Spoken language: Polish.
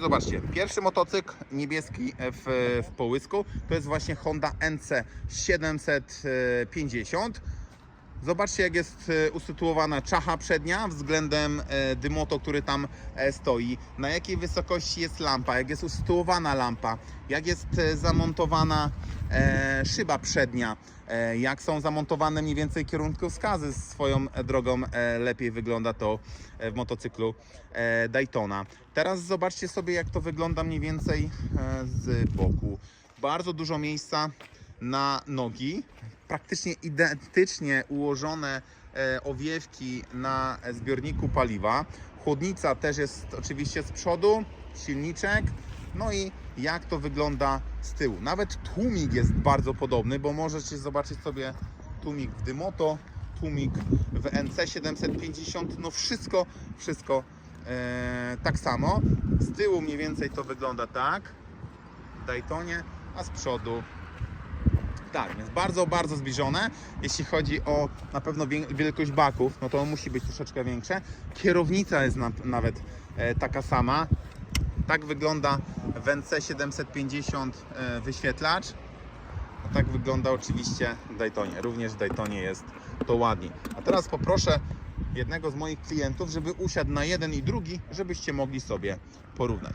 Zobaczcie, pierwszy motocykl niebieski w, w połysku to jest właśnie Honda NC 750. Zobaczcie, jak jest e, usytuowana czacha przednia względem e, dymoto, który tam e, stoi. Na jakiej wysokości jest lampa, jak jest usytuowana lampa, jak jest zamontowana szyba przednia, e, jak są zamontowane mniej więcej kierunkowskazy swoją e, drogą. E, lepiej wygląda to e, w motocyklu e, Daytona. Teraz zobaczcie sobie, jak to wygląda mniej więcej e, z boku. Bardzo dużo miejsca na nogi, praktycznie identycznie ułożone e, owiewki na zbiorniku paliwa. Chłodnica też jest oczywiście z przodu, silniczek, no i jak to wygląda z tyłu. Nawet tłumik jest bardzo podobny, bo możecie zobaczyć sobie tłumik w Dymoto, tłumik w NC 750, no wszystko, wszystko e, tak samo. Z tyłu mniej więcej to wygląda tak, w Daytonie, a z przodu tak, więc bardzo, bardzo zbliżone. Jeśli chodzi o na pewno wielkość baków, no to musi być troszeczkę większe. Kierownica jest na, nawet e, taka sama. Tak wygląda w NC 750 e, wyświetlacz. A tak wygląda oczywiście w Daytonie. Również w Daytonie jest to ładniej. A teraz poproszę jednego z moich klientów, żeby usiadł na jeden i drugi, żebyście mogli sobie porównać.